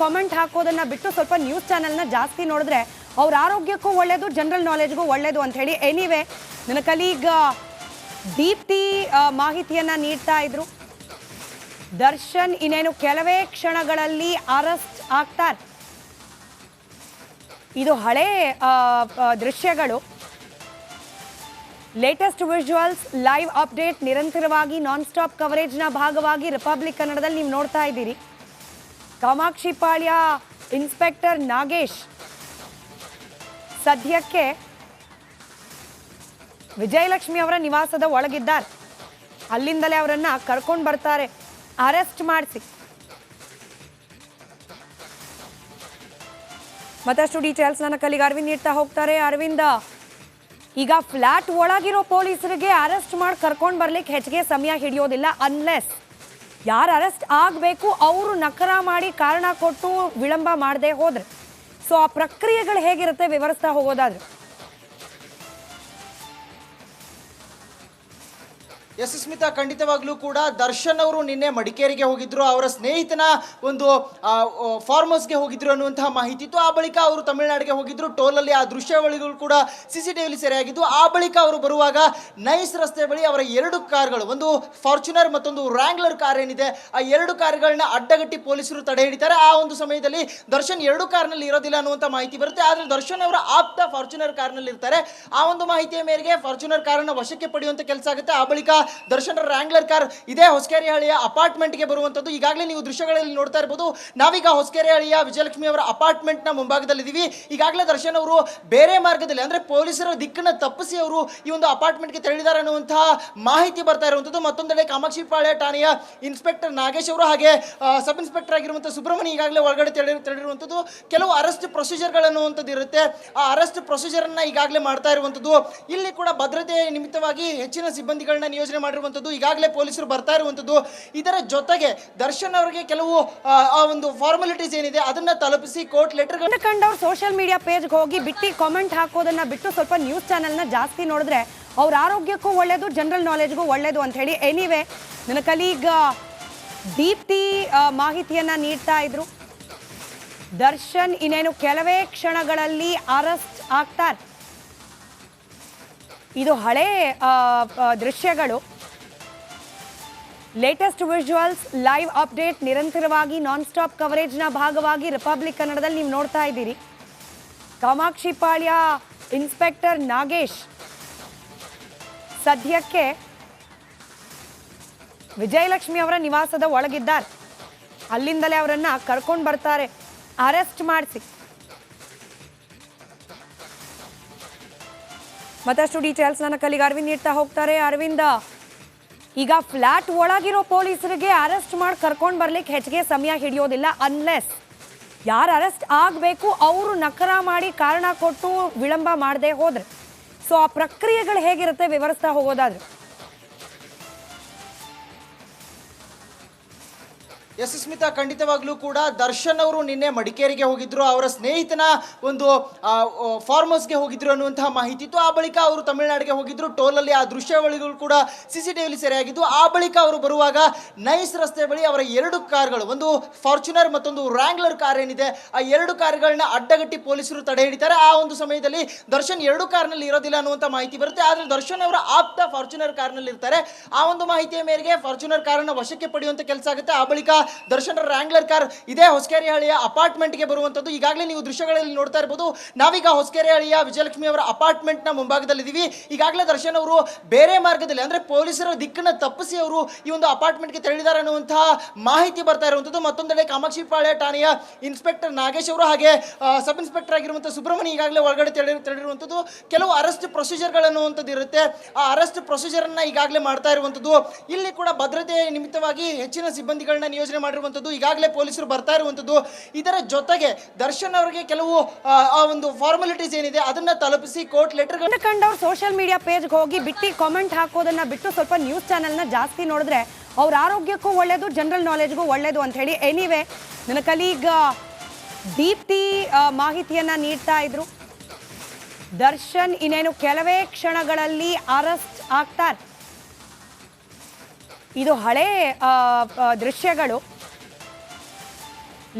Comment ಹಾಕೋದನ್ನ ಬಿಟ್ಟು ಸ್ವಲ್ಪ news ಚಾನೆಲ್ನ ಜಾಸ್ತಿ ನೋಡಿದ್ರೆ ಅವ್ರ ಆರೋಗ್ಯಕ್ಕೂ ಒಳ್ಳೇದು ಜನರಲ್ ನಾಲೆಜ್ಗೂ ಒಳ್ಳೇದು ಅಂತ ಹೇಳಿ. ಎನಿವೆ ನನ್ನ ಕಲೀಗ್ ದೀಪ್ತಿ ಮಾಹಿತಿಯನ್ನ ನೀಡ್ತಾ ಇದ್ರು. ದರ್ಶನ್ ಇನ್ನೇನು ಕೆಲವೇ ಕ್ಷಣಗಳಲ್ಲಿ ಅರೆಸ್ಟ್ ಆಗ್ತಾರೆ. ಇದು ಹಳೇ ದೃಶ್ಯಗಳು. ಲೇಟೆಸ್ಟ್ ವಿಜುವಲ್ಸ್ ಲೈವ್ ಅಪ್ಡೇಟ್ ನಿರಂತರವಾಗಿ ನಾನ್ ಸ್ಟಾಪ್ ಕವರೇಜ್ನ ಭಾಗವಾಗಿ ರಿಪಬ್ಲಿಕ್ ಕನ್ನಡದಲ್ಲಿ ನೀವು ನೋಡ್ತಾ ಇದ್ದೀರಿ. ಕಾಮಾಕ್ಷಿ ಪಾಳ್ಯ, ಇನ್ಸ್ಪೆಕ್ಟರ್ ನಾಗೇಶ್. ಸದ್ಯಕ್ಕೆ ವಿಜಯಲಕ್ಷ್ಮಿ ಅವರ ನಿವಾಸದ ಒಳಗಿದ್ದಾರೆ. ಅಲ್ಲಿಂದಲೇ ಅವರನ್ನ ಕರ್ಕೊಂಡು ಬರ್ತಾರೆ. ಅರೆಸ್ಟ್ ಮಾಡಿಸಿ. ಮತ್ತಷ್ಟು ಡೀಟೇಲ್ಸ್ ನನ್ನ ಕಲಿಗೆ ಅರವಿಂದ್ ನೀಡ್ತಾ ಹೋಗ್ತಾರೆ. ಅರವಿಂದ, ಈಗ ಫ್ಲಾಟ್ ಒಳಗಿರೋ ಪೊಲೀಸರಿಗೆ ಅರೆಸ್ಟ್ ಮಾಡಿ ಕರ್ಕೊಂಡು ಬರ್ಲಿಕ್ಕೆ ಹೆಚ್ಚಿಗೆ ಸಮಯ ಹಿಡಿಯೋದಿಲ್ಲ ಅನ್ಲೆಸ್ ಯಾರು ಅರೆಸ್ಟ್ ಆಗಬೇಕು ಅವರು ನಕರ ಮಾಡಿ ಕಾರಣ ಕೊಟ್ಟು ವಿಳಂಬ ಮಾಡದೆ ಹೋದರೆ. ಸೊ ಆ ಪ್ರಕ್ರಿಯೆಗಳು ಹೇಗಿರುತ್ತೆ ವಿವರಿಸ್ತಾ ಹೋಗೋದಾದ್ರೆ. ಎಸ್ ಸ್ಮಿತಾ ಖಂಡಿತವಾಗ್ಲೂ ಕೂಡ ದರ್ಶನ್ ಅವರು ನಿನ್ನೆ ಮಡಿಕೇರಿಗೆ ಹೋಗಿದ್ರು, ಅವರ ಸ್ನೇಹಿತನ ಒಂದು ಫಾರ್ಮ್ ಹೌಸ್ಗೆ ಹೋಗಿದ್ರು ಅನ್ನುವಂತಹ ಮಾಹಿತಿ ಇತ್ತು. ಆ ಬಳಿಕ ಅವರು ತಮಿಳುನಾಡಿಗೆ ಹೋಗಿದ್ರು. ಟೋಲಲ್ಲಿ ಆ ದೃಶ್ಯಾವಳಿಗಳು ಕೂಡ ಸಿ ಸಿ ಟಿವಿಲಿ ಸೆರೆಯಾಗಿದ್ದು, ಆ ಬಳಿಕ ಅವರು ಬರುವಾಗ ನೈಸ್ ರಸ್ತೆ ಬಳಿ ಅವರ ಎರಡು ಕಾರ್ಗಳು, ಒಂದು ಫಾರ್ಚುನರ್ ಮತ್ತೊಂದು ರ್ಯಾಂಗ್ಲರ್ ಕಾರ್ ಏನಿದೆ, ಆ ಎರಡು ಕಾರ್ಗಳನ್ನ ಅಡ್ಡಗಟ್ಟಿ ಪೊಲೀಸರು ತಡೆ ಹಿಡಿತಾರೆ. ಆ ಒಂದು ಸಮಯದಲ್ಲಿ ದರ್ಶನ್ ಎರಡು ಕಾರ್ನಲ್ಲಿ ಇರೋದಿಲ್ಲ ಅನ್ನುವಂಥ ಮಾಹಿತಿ ಬರುತ್ತೆ. ಆದರೆ ದರ್ಶನ್ ಅವರ ಆಪ್ತ ಫಾರ್ಚುನರ್ ಕಾರ್ನಲ್ಲಿ ಇರ್ತಾರೆ ಆ ಒಂದು ಮಾಹಿತಿಯ ಮೇರೆಗೆ ಫಾರ್ಚುನರ್ ಕಾರನ್ನು ವಶಕ್ಕೆ ಪಡೆಯುವಂತ ಕೆಲಸ ಆಗುತ್ತೆ. ಆ ಬಳಿಕ ದರ್ಶನ್ ರ್ಯಾಂಗ್ಲರ್ ಕಾರ್ ಇದೇ ಅಪಾರ್ಟ್ಮೆಂಟ್ ಅಪಾರ್ಟ್ಮೆಂಟ್ಗೆ ಬರುವಂಥದ್ದು ಈಗಾಗಲೇ ನೀವು ದೃಶ್ಯಗಳಲ್ಲಿ ನೋಡ್ತಾ ಇರ್ಬೋದು. ನಾವೀಗ ಹೊಸಕೆರೆಹಳ್ಳಿಯ ವಿಜಯಲಕ್ಷ್ಮಿ ಅವರ ಅಪಾರ್ಟ್ಮೆಂಟ್ನ ಮುಂಭಾಗದಲ್ಲಿದ್ದೀವಿ. ಈಗಾಗಲೇ ದರ್ಶನ್ ಅವರು ಬೇರೆ ಮಾರ್ಗದಲ್ಲಿ, ಅಂದ್ರೆ ಪೊಲೀಸರ ದಿಕ್ಕನ್ನ ತಪ್ಪಿಸಿ ಅವರು ಈ ಒಂದು ಅಪಾರ್ಟ್ಮೆಂಟ್ಗೆ ತೆರಳಿದ್ದಾರೆ ಅನ್ನುವಂತಹ ಮಾಹಿತಿ ಬರ್ತಾ ಇರುವಂಥದ್ದು ಮತ್ತೊಂದೆಡೆ ಕಾಮಾಕ್ಷಿ ಪಾಳ್ಯ ಠಾಣೆಯ ಇನ್ಸ್ಪೆಕ್ಟರ್ ನಾಗೇಶ್ ಅವರು ಹಾಗೆ ಸಬ್ ಇನ್ಸ್ಪೆಕ್ಟರ್ ಆಗಿರುವಂಥ ಸುಬ್ರಹ್ಮಣ್ಯ ಈಗಾಗಲೇ ಒಳಗಡೆ ತೆರಳಿ ತೆರಳಿರುವಂಥದ್ದು ಕೆಲವು ಅರೆಸ್ಟ್ ಪ್ರೊಸೀಜರ್ಗಳನ್ನುವಂಥದ್ದು ಇರುತ್ತೆ. ಆ ಅರೆಸ್ಟ್ ಪ್ರೊಸೀಜರನ್ನು ಈಗಾಗಲೇ ಮಾಡ್ತಾ ಇರುವಂಥದ್ದು ಇಲ್ಲಿ ಕೂಡ ಭದ್ರತೆ ನಿಮಿತ್ತವಾಗಿ ಹೆಚ್ಚಿನ ಸಿಬ್ಬಂದಿಗಳನ್ನ ನಿಯೋಜನೆ ಮಾಡಿರುವಂಥದ್ದು ಈಗಾಗಲೇ ಪೊಲೀಸರು ಬರ್ತಾ ಇರುವಂಥದ್ದು. ಇದರ ಜೊತೆಗೆ ದರ್ಶನ್ ಅವರಿಗೆ ಕೆಲವು ಆ, ಒಂದು ಫಾರ್ಮಾಲಿಟೀಸ್ ಏನಿದೆ ಅದನ್ನ ತಲುಪಿಸಿ ಕೋರ್ಟ್ ಲೆಟರ್ ಕಂಡು ಕಂಡವ್ರು ಸೋಷಿಯಲ್ ಮೀಡಿಯಾ ಪೇಜ್ಗೆ ಹೋಗಿ ಬಿಟ್ಟು ಕಾಮೆಂಟ್ ಹಾಕೋದನ್ನ ಬಿಟ್ಟು ಸ್ವಲ್ಪ ನ್ಯೂಸ್ ಚಾನೆಲ್ನ ಜಾಸ್ತಿ ನೋಡಿದ್ರೆ ಅವ್ರ ಆರೋಗ್ಯಕ್ಕೂ ಒಳ್ಳೇದು ಜನರಲ್ ನಾಲೆಜ್ಗೂ ಒಳ್ಳೇದು ಅಂತ ಹೇಳಿ. ಎನಿವೆ ನನ್ನ ಕಲೀಗ್ ದೀಪ್ತಿ ಮಾಹಿತಿಯನ್ನ ನೀಡ್ತಾ ಇದ್ರು. ದರ್ಶನ್ ಇನ್ನೇನು ಕೆಲವೇ ಕ್ಷಣಗಳಲ್ಲಿ ಅರೆಸ್ಟ್ ಆಗ್ತಾರೆ ಇದು ಹಳೇ ದೃಶ್ಯಗಳು. ಲೇಟೆಸ್ಟ್ ವಿಜುವಲ್ಸ್ ಲೈವ್ ಅಪ್ಡೇಟ್ ನಿರಂತರವಾಗಿ ನಾನ್ ಸ್ಟಾಪ್ ಕವರೇಜ್ನ ಭಾಗವಾಗಿ ರಿಪಬ್ಲಿಕ್ ಕನ್ನಡದಲ್ಲಿ ನೀವು ನೋಡ್ತಾ ಇದ್ದೀರಿ. ಕಾಮಾಕ್ಷಿ ಪಾಳ್ಯ ಇನ್ಸ್ಪೆಕ್ಟರ್ ನಾಗೇಶ್. ಸದ್ಯಕ್ಕೆ ವಿಜಯಲಕ್ಷ್ಮಿ ಅವರ ನಿವಾಸದ ಒಳಗಿದ್ದಾರೆ. ಅಲ್ಲಿಂದಲೇ ಅವರನ್ನ ಕರ್ಕೊಂಡು ಬರ್ತಾರೆ. ಅರೆಸ್ಟ್ ಮಾಡಿಸಿ. ಮತ್ತಷ್ಟು ಡೀಟೇಲ್ಸ್ ನನ್ನ ಕಲಿಗೆ ಅರವಿಂದ್ ನೀಡ್ತಾ ಹೋಗ್ತಾರೆ. ಅರವಿಂದ, ಈಗ ಫ್ಲಾಟ್ ಒಳಗಿರೋ ಪೊಲೀಸರಿಗೆ ಅರೆಸ್ಟ್ ಮಾಡಿ ಕರ್ಕೊಂಡು ಬರ್ಲಿಕ್ಕೆ ಹೆಚ್ಚಿಗೆ ಸಮಯ ಹಿಡಿಯೋದಿಲ್ಲ ಅನ್ಲೆಸ್ ಯಾರು ಅರೆಸ್ಟ್ ಆಗಬೇಕು, ಅವರು ನಕರ ಮಾಡಿ ಕಾರಣ ಕೊಟ್ಟು ವಿಳಂಬ ಮಾಡದೆ ಹೋದ್ರೆ. ಸೊ ಆ ಪ್ರಕ್ರಿಯೆಗಳು ಹೇಗಿರುತ್ತೆ ವಿವರಿಸ್ತಾ ಹೋಗೋದಾದ್ರೆ. ಎಸ್. ಸ್ಮಿತಾ, ಖಂಡಿತವಾಗ್ಲೂ ಕೂಡ ದರ್ಶನ್ ಅವರು ನಿನ್ನೆ ಮಡಿಕೇರಿಗೆ ಹೋಗಿದ್ರು. ಅವರ ಸ್ನೇಹಿತನ ಒಂದು ಫಾರ್ಮ್ ಹೌಸ್ಗೆ ಹೋಗಿದ್ರು ಅನ್ನುವಂತಹ ಮಾಹಿತಿ ಇತ್ತು. ಆ ಬಳಿಕ ಅವರು ತಮಿಳುನಾಡಿಗೆ ಹೋಗಿದ್ರು. ಟೋಲಲ್ಲಿ ಆ ದೃಶ್ಯಾವಳಿಗಳು ಕೂಡ ಸಿ ಸಿ ಟಿವಿಲಿ ಸೆರೆಯಾಗಿದ್ದು, ಆ ಬಳಿಕ ಅವರು ಬರುವಾಗ ನೈಸ್ ರಸ್ತೆ ಬಳಿ ಅವರ ಎರಡು ಕಾರ್ಗಳು, ಒಂದು ಫಾರ್ಚುನರ್ ಮತ್ತೊಂದು ರ್ಯಾಂಗ್ಲರ್ ಕಾರ್ ಏನಿದೆ, ಆ ಎರಡು ಕಾರ್ಗಳನ್ನ ಅಡ್ಡಗಟ್ಟಿ ಪೊಲೀಸರು ತಡೆ ಹಿಡಿತಾರೆ. ಆ ಒಂದು ಸಮಯದಲ್ಲಿ ದರ್ಶನ್ ಎರಡು ಕಾರ್ನಲ್ಲಿ ಇರೋದಿಲ್ಲ ಅನ್ನುವಂಥ ಮಾಹಿತಿ ಬರುತ್ತೆ. ಆದರೆ ದರ್ಶನ್ ಅವರ ಆಪ್ತ ಫಾರ್ಚುನರ್ ಕಾರ್ನಲ್ಲಿ ಇರ್ತಾರೆ ಆ ಒಂದು ಮಾಹಿತಿಯ ಮೇರೆಗೆ ಫಾರ್ಚುನರ್ ಕಾರನ್ನು ವಶಕ್ಕೆ ಪಡೆಯುವಂತ ಕೆಲಸ ಆಗುತ್ತೆ. ಆ ಬಳಿಕ ದರ್ಶನ್ ರ್ಯಾಂಗ್ಲರ್ ಕಾರ್ ಇದೇ ಅಪಾರ್ಟ್ಮೆಂಟ್ ಅಪಾರ್ಟ್ಮೆಂಟ್ಗೆ ಬರುವಂಥದ್ದು ಈಗಾಗಲೇ ನೀವು ದೃಶ್ಯಗಳಲ್ಲಿ ನೋಡ್ತಾ ಇರ್ಬೋದು. ನಾವೀಗ ಹೊಸಕೆರೆಹಳ್ಳಿಯ ವಿಜಯಲಕ್ಷ್ಮಿ ಅವರ ಅಪಾರ್ಟ್ಮೆಂಟ್ನ ಮುಂಭಾಗದಲ್ಲಿದ್ದೀವಿ. ಈಗಾಗಲೇ ದರ್ಶನ್ ಅವರು ಬೇರೆ ಮಾರ್ಗದಲ್ಲಿ, ಅಂದ್ರೆ ಪೊಲೀಸರ ದಿಕ್ಕನ್ನ ತಪ್ಪಿಸಿ ಅವರು ಈ ಒಂದು ಅಪಾರ್ಟ್ಮೆಂಟ್ಗೆ ತೆರಳಿದ್ದಾರೆ ಅನ್ನುವಂತಹ ಮಾಹಿತಿ ಬರ್ತಾ ಇರುವಂಥದ್ದು ಮತ್ತೊಂದೆಡೆ ಕಾಮಾಕ್ಷಿ ಪಾಳ್ಯ ಠಾಣೆಯ ಇನ್ಸ್ಪೆಕ್ಟರ್ ನಾಗೇಶ್ ಅವರು ಹಾಗೆ ಸಬ್ ಇನ್ಸ್ಪೆಕ್ಟರ್ ಆಗಿರುವಂಥ ಸುಬ್ರಹ್ಮಣ್ಯ ಈಗಾಗಲೇ ಒಳಗಡೆ ತೆರಳಿ ತೆರಳಿರುವಂಥದ್ದು ಕೆಲವು ಅರೆಸ್ಟ್ ಪ್ರೊಸೀಜರ್ಗಳನ್ನುವಂಥದ್ದು ಇರುತ್ತೆ. ಆ ಅರೆಸ್ಟ್ ಪ್ರೊಸೀಜರನ್ನು ಈಗಾಗಲೇ ಮಾಡ್ತಾ ಇರುವಂಥದ್ದು ಇಲ್ಲಿ ಕೂಡ ಭದ್ರತೆ ನಿಮಿತ್ತವಾಗಿ ಹೆಚ್ಚಿನ ಸಿಬ್ಬಂದಿಗಳನ್ನ ನಿಯೋಜನೆ ಮಾಡಿರುವಂಥದ್ದು ಈಗಾಗಲೇ ಪೊಲೀಸರು ಬರ್ತಾ ಇರುವಂಥದ್ದು. ಇದರ ಜೊತೆಗೆ ದರ್ಶನ್ ಅವರಿಗೆ ಕೆಲವು ಆ, ಒಂದು ಫಾರ್ಮಾಲಿಟೀಸ್ ಏನಿದೆ ಅದನ್ನ ತಲುಪಿಸಿ ಕೋರ್ಟ್ ಲೆಟರ್ ಕಂಡು ಕಂಡವ್ರು ಸೋಷಿಯಲ್ ಮೀಡಿಯಾ ಪೇಜ್ಗೆ ಹೋಗಿ ಬಿಟ್ಟು ಕಾಮೆಂಟ್ ಹಾಕೋದನ್ನ ಬಿಟ್ಟು ಸ್ವಲ್ಪ ನ್ಯೂಸ್ ಚಾನೆಲ್ನ ಜಾಸ್ತಿ ನೋಡಿದ್ರೆ ಅವ್ರ ಆರೋಗ್ಯಕ್ಕೂ ಒಳ್ಳೇದು ಜನರಲ್ ನಾಲೆಜ್ಗೂ ಒಳ್ಳೇದು ಅಂತ ಹೇಳಿ. ಎನಿವೆ ನನ್ನ ಕಲೀಗ್ ದೀಪ್ತಿ ಮಾಹಿತಿಯನ್ನ ನೀಡ್ತಾ ಇದ್ರು. ದರ್ಶನ್ ಇನ್ನೇನು ಕೆಲವೇ ಕ್ಷಣಗಳಲ್ಲಿ ಅರೆಸ್ಟ್ ಆಗ್ತಾರೆ ಇದು ಹಳೇ ದೃಶ್ಯಗಳು.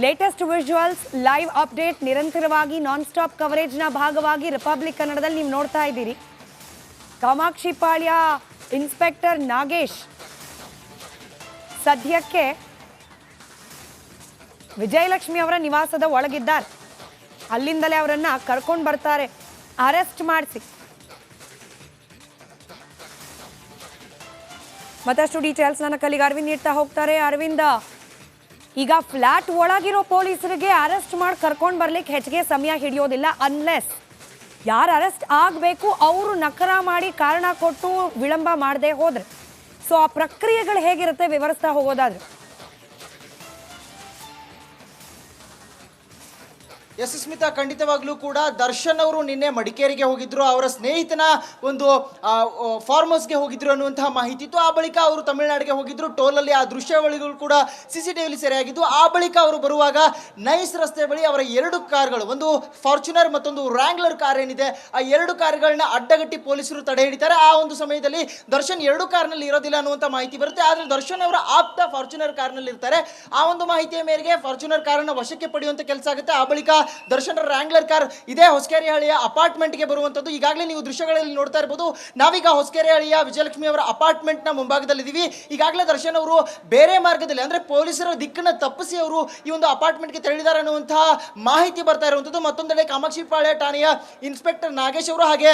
ಲೇಟೆಸ್ಟ್ ವಿಜುವಲ್ಸ್ ಲೈವ್ ಅಪ್ಡೇಟ್ ನಿರಂತರವಾಗಿ ನಾನ್ ಸ್ಟಾಪ್ ಕವರೇಜ್ನ ಭಾಗವಾಗಿ ರಿಪಬ್ಲಿಕ್ ಕನ್ನಡದಲ್ಲಿ ನೀವು ನೋಡ್ತಾ ಇದ್ದೀರಿ. ಕಾಮಾಕ್ಷಿ ಪಾಳ್ಯ ಇನ್ಸ್ಪೆಕ್ಟರ್ ನಾಗೇಶ್. ಸದ್ಯಕ್ಕೆ ವಿಜಯಲಕ್ಷ್ಮಿ ಅವರ ನಿವಾಸದ ಒಳಗಿದ್ದಾರೆ. ಅಲ್ಲಿಂದಲೇ ಅವರನ್ನ ಕರ್ಕೊಂಡು ಬರ್ತಾರೆ. ಅರೆಸ್ಟ್ ಮಾಡಿಸಿ. ಮತ್ತಷ್ಟು ಡೀಟೇಲ್ಸ್ ನನ್ನ ಕಲಿಗೆ ಅರವಿಂದ್ ನೀಡ್ತಾ ಹೋಗ್ತಾರೆ. ಅರವಿಂದ, ಈಗ ಫ್ಲಾಟ್ ಒಳಗಿರೋ ಪೊಲೀಸರಿಗೆ ಅರೆಸ್ಟ್ ಮಾಡಿ ಕರ್ಕೊಂಡು ಬರ್ಲಿಕ್ಕೆ ಹೆಚ್ಚಿಗೆ ಸಮಯ ಹಿಡಿಯೋದಿಲ್ಲ ಅನ್ಲೆಸ್ ಯಾರು ಅರೆಸ್ಟ್ ಆಗಬೇಕು, ಅವರು ನಕರ ಮಾಡಿ ಕಾರಣ ಕೊಟ್ಟು ವಿಳಂಬ ಮಾಡದೆ ಹೋದ್ರೆ. ಸೊ ಆ ಪ್ರಕ್ರಿಯೆಗಳು ಹೇಗಿರುತ್ತೆ ವಿವರಿಸ್ತಾ ಹೋಗೋದಾದ್ರೆ. ಎಸ್ ಸ್ಮಿತಾ ಖಂಡಿತವಾಗ್ಲೂ ಕೂಡ ದರ್ಶನ್ ಅವರು ನಿನ್ನೆ ಮಡಿಕೇರಿಗೆ ಹೋಗಿದ್ರು, ಅವರ ಸ್ನೇಹಿತನ ಒಂದು ಫಾರ್ಮ್ ಹೌಸ್ಗೆ ಹೋಗಿದ್ರು ಅನ್ನುವಂತಹ ಮಾಹಿತಿ ಇತ್ತು. ಆ ಬಳಿಕ ಅವರು ತಮಿಳುನಾಡಿಗೆ ಹೋಗಿದ್ರು. ಟೋಲಲ್ಲಿ ಆ ದೃಶ್ಯಾವಳಿಗಳು ಕೂಡ ಸಿ ಸಿ ಟಿವಿಲಿ ಸೆರೆಯಾಗಿದ್ದು, ಆ ಬಳಿಕ ಅವರು ಬರುವಾಗ ನೈಸ್ ರಸ್ತೆ ಬಳಿ ಅವರ ಎರಡು ಕಾರ್ಗಳು, ಒಂದು ಫಾರ್ಚುನರ್ ಮತ್ತೊಂದು ರ್ಯಾಂಗ್ಲರ್ ಕಾರ್ ಏನಿದೆ, ಆ ಎರಡು ಕಾರ್ಗಳನ್ನ ಅಡ್ಡಗಟ್ಟಿ ಪೊಲೀಸರು ತಡೆ ಹಿಡಿತಾರೆ. ಆ ಒಂದು ಸಮಯದಲ್ಲಿ ದರ್ಶನ್ ಎರಡು ಕಾರ್ನಲ್ಲಿ ಇರೋದಿಲ್ಲ ಅನ್ನುವಂಥ ಮಾಹಿತಿ ಬರುತ್ತೆ. ಆದರೆ ದರ್ಶನ್ ಅವರ ಆಪ್ತ ಫಾರ್ಚುನರ್ ಕಾರ್ನಲ್ಲಿ ಇರ್ತಾರೆ ಆ ಒಂದು ಮಾಹಿತಿಯ ಮೇರೆಗೆ ಫಾರ್ಚುನರ್ ಕಾರನ್ನು ವಶಕ್ಕೆ ಪಡೆಯುವಂತ ಕೆಲಸ ಆಗುತ್ತೆ. ಆ ಬಳಿಕ ದರ್ಶನ್ ರ್ಯಾಂಗ್ಲರ್ ಕಾರ್ ಇದೇ ಅಪಾರ್ಟ್ಮೆಂಟ್ ಅಪಾರ್ಟ್ಮೆಂಟ್ಗೆ ಬರುವಂಥದ್ದು ಈಗಾಗಲೇ ನೀವು ದೃಶ್ಯಗಳಲ್ಲಿ ನೋಡ್ತಾ ಇರ್ಬೋದು. ನಾವೀಗ ಹೊಸಕೆರೆಹಳ್ಳಿಯ ವಿಜಯಲಕ್ಷ್ಮಿ ಅವರ ಅಪಾರ್ಟ್ಮೆಂಟ್ನ ಮುಂಭಾಗದಲ್ಲಿದ್ದೀವಿ. ಈಗಾಗಲೇ ದರ್ಶನ್ ಅವರು ಬೇರೆ ಮಾರ್ಗದಲ್ಲಿ, ಅಂದ್ರೆ ಪೊಲೀಸರ ದಿಕ್ಕನ್ನ ತಪ್ಪಿಸಿ ಅವರು ಈ ಒಂದು ಅಪಾರ್ಟ್ಮೆಂಟ್ಗೆ ತೆರಳಿದ್ದಾರೆ ಅನ್ನುವಂತಹ ಮಾಹಿತಿ ಬರ್ತಾ ಇರುವಂಥದ್ದು ಮತ್ತೊಂದೆಡೆ ಕಾಮಾಕ್ಷಿ ಪಾಳ್ಯ ಠಾಣೆಯ ಇನ್ಸ್ಪೆಕ್ಟರ್ ನಾಗೇಶ್ ಅವರು ಹಾಗೆ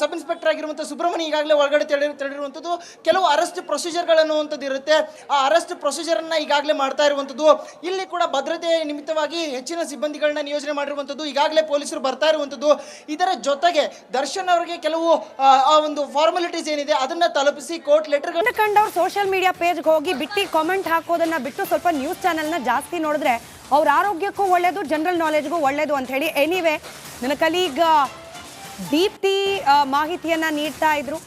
ಸಬ್ ಇನ್ಸ್ಪೆಕ್ಟರ್ ಆಗಿರುವಂಥ ಸುಬ್ರಹ್ಮಣ್ಯ ಈಗಾಗಲೇ ಒಳಗಡೆ ತೆರಳಿ ತೆರಳಿರುವಂಥದ್ದು ಕೆಲವು ಅರೆಸ್ಟ್ ಪ್ರೊಸೀಜರ್ಗಳನ್ನುವಂಥದ್ದು ಇರುತ್ತೆ. ಆ ಅರೆಸ್ಟ್ ಪ್ರೊಸೀಜರನ್ನು ಈಗಾಗಲೇ ಮಾಡ್ತಾ ಇರುವಂಥದ್ದು ಇಲ್ಲಿ ಕೂಡ ಭದ್ರತೆ ನಿಮಿತ್ತವಾಗಿ ಹೆಚ್ಚಿನ ಸಿಬ್ಬಂದಿಗಳನ್ನ ನಿಯೋಜನೆ ಮಾಡಿರುವಂಥದ್ದು ಈಗಾಗಲೇ ಪೊಲೀಸರು ಬರ್ತಾ ಇರುವಂಥದ್ದು. ಇದರ ಜೊತೆಗೆ ದರ್ಶನ್ ಅವರಿಗೆ ಕೆಲವು ಆ, ಒಂದು ಫಾರ್ಮಾಲಿಟೀಸ್ ಏನಿದೆ ಅದನ್ನ ತಲುಪಿಸಿ ಕೋರ್ಟ್ ಲೆಟರ್ ಕಂಡ ಕಂಡವ್ರು ಸೋಷಿಯಲ್ ಮೀಡಿಯಾ ಪೇಜ್ಗೆ ಹೋಗಿ ಬಿಟ್ಟು ಕಾಮೆಂಟ್ ಹಾಕೋದನ್ನ ಬಿಟ್ಟು ಸ್ವಲ್ಪ ನ್ಯೂಸ್ ಚಾನೆಲ್ನ ಜಾಸ್ತಿ ನೋಡಿದ್ರೆ ಅವ್ರ ಆರೋಗ್ಯಕ್ಕೂ ಒಳ್ಳೇದು ಜನರಲ್ ನಾಲೆಜ್ಗೂ ಒಳ್ಳೇದು ಅಂತ ಹೇಳಿ. ಎನಿವೆ ನನ್ನ ಕಲೀಗ್ ದೀಪ್ತಿ ಮಾಹಿತಿಯನ್ನ ನೀಡ್ತಾ ಇದ್ರು.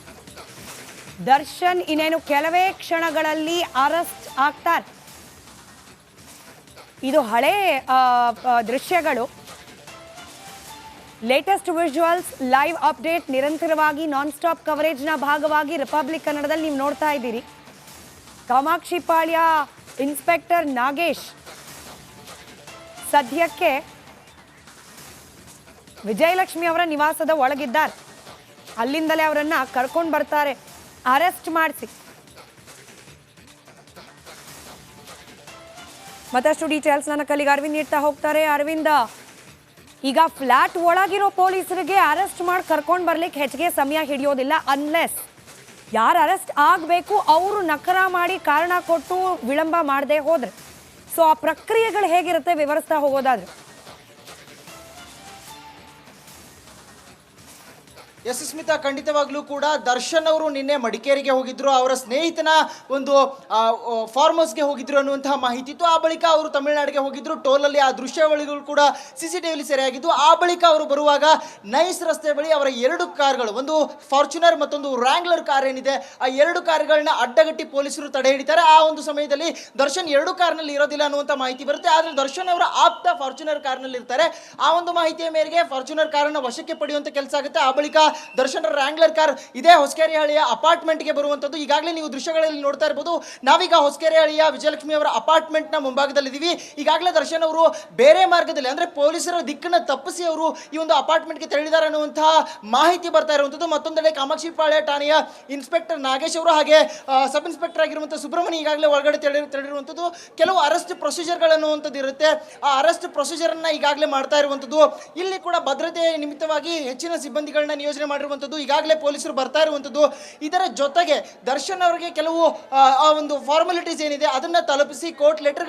ದರ್ಶನ್ ಇನ್ನೇನು ಕೆಲವೇ ಕ್ಷಣಗಳಲ್ಲಿ ಅರೆಸ್ಟ್ ಆಗ್ತಾರೆ ಇದು ಹಳೇ ದೃಶ್ಯಗಳು. ಲೇಟೆಸ್ಟ್ ವಿಜುವಲ್ಸ್ ಲೈವ್ ಅಪ್ಡೇಟ್ ನಿರಂತರವಾಗಿ ನಾನ್ ಸ್ಟಾಪ್ ಕವರೇಜ್ನ ಭಾಗವಾಗಿ ರಿಪಬ್ಲಿಕ್ ಕನ್ನಡದಲ್ಲಿ ನೀವು ನೋಡ್ತಾ ಇದ್ದೀರಿ. ಕಾಮಾಕ್ಷಿ ಪಾಳ್ಯ ಇನ್ಸ್ಪೆಕ್ಟರ್ ನಾಗೇಶ್. ಸದ್ಯಕ್ಕೆ ವಿಜಯಲಕ್ಷ್ಮಿ ಅವರ ನಿವಾಸದ ಒಳಗಿದ್ದಾರೆ. ಅಲ್ಲಿಂದಲೇ ಅವರನ್ನ ಕರ್ಕೊಂಡು ಬರ್ತಾರೆ. ಅರೆಸ್ಟ್ ಮಾಡಿಸಿ. ಮತ್ತಷ್ಟು ಡೀಟೇಲ್ಸ್ ನನ್ನ ಕಲಿಗೆ ಅರವಿಂದ್ ನೀಡ್ತಾ ಹೋಗ್ತಾರೆ. ಅರವಿಂದ, ಈಗ ಫ್ಲಾಟ್ ಒಳಗಿರೋ ಪೊಲೀಸರಿಗೆ ಅರೆಸ್ಟ್ ಮಾಡಿ ಕರ್ಕೊಂಡು ಬರ್ಲಿಕ್ಕೆ ಹೆಚ್ಚಿಗೆ ಸಮಯ ಹಿಡಿಯೋದಿಲ್ಲ ಅನ್ಲೆಸ್ ಯಾರು ಅರೆಸ್ಟ್ ಆಗಬೇಕು, ಅವರು ನಕರ ಮಾಡಿ ಕಾರಣ ಕೊಟ್ಟು ವಿಳಂಬ ಮಾಡದೆ ಹೋದ್ರೆ. ಸೊ ಆ ಪ್ರಕ್ರಿಯೆಗಳು ಹೇಗಿರುತ್ತೆ ವಿವರಿಸ್ತಾ ಹೋಗೋದಾದ್ರೆ. ಎಸ್. ಸ್ಮಿತಾ, ಖಂಡಿತವಾಗ್ಲೂ ಕೂಡ ದರ್ಶನ್ ಅವರು ನಿನ್ನೆ ಮಡಿಕೇರಿಗೆ ಹೋಗಿದ್ರು. ಅವರ ಸ್ನೇಹಿತನ ಒಂದು ಫಾರ್ಮ್ ಹೌಸ್ಗೆ ಹೋಗಿದ್ರು ಅನ್ನುವಂತಹ ಮಾಹಿತಿ ಇತ್ತು. ಆ ಬಳಿಕ ಅವರು ತಮಿಳುನಾಡಿಗೆ ಹೋಗಿದ್ರು. ಟೋಲಲ್ಲಿ ಆ ದೃಶ್ಯಾವಳಿಗಳು ಕೂಡ ಸಿ ಸಿ ಟಿವಿಲಿ ಸೆರೆಯಾಗಿದ್ದು. ಆ ಬಳಿಕ ಅವರು ಬರುವಾಗ ನೈಸ್ ರಸ್ತೆ ಬಳಿ ಅವರ ಎರಡು ಕಾರ್ಗಳು, ಒಂದು ಫಾರ್ಚುನರ್ ಮತ್ತೊಂದು ರ್ಯಾಂಗ್ಲರ್ ಕಾರ್ ಏನಿದೆ, ಆ ಎರಡು ಕಾರ್ಗಳನ್ನ ಅಡ್ಡಗಟ್ಟಿ ಪೊಲೀಸರು ತಡೆ ಹಿಡಿತಾರೆ. ಆ ಒಂದು ಸಮಯದಲ್ಲಿ ದರ್ಶನ್ ಎರಡು ಕಾರ್ನಲ್ಲಿ ಇರೋದಿಲ್ಲ ಅನ್ನುವಂಥ ಮಾಹಿತಿ ಬರುತ್ತೆ. ಆದರೆ ದರ್ಶನ್ ಅವರ ಆಪ್ತ ಫಾರ್ಚುನರ್ ಕಾರ್ನಲ್ಲಿ ಇರ್ತಾರೆ ಆ ಒಂದು ಮಾಹಿತಿಯ ಮೇರೆಗೆ ಫಾರ್ಚುನರ್ ಕಾರನ್ನು ವಶಕ್ಕೆ ಪಡೆಯುವಂತ ಕೆಲಸ ಆಗುತ್ತೆ. ಆ ಬಳಿಕ ದರ್ಶನ್ ರ್ಯಾಂಗ್ಲರ್ ಕಾರ್ ಇದೇ ಅಪಾರ್ಟ್ಮೆಂಟ್ ಅಪಾರ್ಟ್ಮೆಂಟ್ಗೆ ಬರುವಂಥದ್ದು ಈಗಾಗಲೇ ನೀವು ದೃಶ್ಯಗಳಲ್ಲಿ ನೋಡ್ತಾ ಇರ್ಬೋದು. ನಾವೀಗ ಹೊಸಕೆರೆಹಳ್ಳಿಯ ವಿಜಯಲಕ್ಷ್ಮಿ ಅವರ ಅಪಾರ್ಟ್ಮೆಂಟ್ನ ಮುಂಭಾಗದಲ್ಲಿದ್ದೀವಿ. ಈಗಾಗಲೇ ದರ್ಶನ್ ಅವರು ಬೇರೆ ಮಾರ್ಗದಲ್ಲಿ, ಅಂದ್ರೆ ಪೊಲೀಸರ ದಿಕ್ಕನ್ನ ತಪ್ಪಿಸಿ ಅವರು ಈ ಒಂದು ಅಪಾರ್ಟ್ಮೆಂಟ್ಗೆ ತೆರಳಿದ್ದಾರೆ ಅನ್ನುವಂತಹ ಮಾಹಿತಿ ಬರ್ತಾ ಇರುವಂಥದ್ದು ಮತ್ತೊಂದೆಡೆ ಕಾಮಾಕ್ಷಿ ಪಾಳ್ಯ ಠಾಣೆಯ ಇನ್ಸ್ಪೆಕ್ಟರ್ ನಾಗೇಶ್ ಅವರು ಹಾಗೆ ಸಬ್ ಇನ್ಸ್ಪೆಕ್ಟರ್ ಆಗಿರುವಂಥ ಸುಬ್ರಹ್ಮಣ್ಯ ಈಗಾಗಲೇ ಒಳಗಡೆ ತೆರಳಿ ತೆರಳಿರುವಂಥದ್ದು ಕೆಲವು ಅರೆಸ್ಟ್ ಪ್ರೊಸೀಜರ್ಗಳನ್ನುವಂಥದ್ದು ಇರುತ್ತೆ. ಆ ಅರೆಸ್ಟ್ ಪ್ರೊಸೀಜರನ್ನು ಈಗಾಗಲೇ ಮಾಡ್ತಾ ಇರುವಂಥದ್ದು ಇಲ್ಲಿ ಕೂಡ ಭದ್ರತೆ ನಿಮಿತ್ತವಾಗಿ ಹೆಚ್ಚಿನ ಸಿಬ್ಬಂದಿಗಳನ್ನ ನಿಯೋಜನೆ ಮಾಡಿರುವಂಥದ್ದು, ಈಗಾಗಲೇ ಪೊಲೀಸರು ಬರ್ತಾ ಇರುವಂಥದ್ದು. ಇದರ ಜೊತೆಗೆ ದರ್ಶನ್ ಅವರಿಗೆ ಕೆಲವು, ಆ ಒಂದು ಫಾರ್ಮಾಲಿಟೀಸ್ ಏನಿದೆ, ಅದನ್ನ ತಲುಪಿಸಿ ಕೋರ್ಟ್ ಲೆಟರ್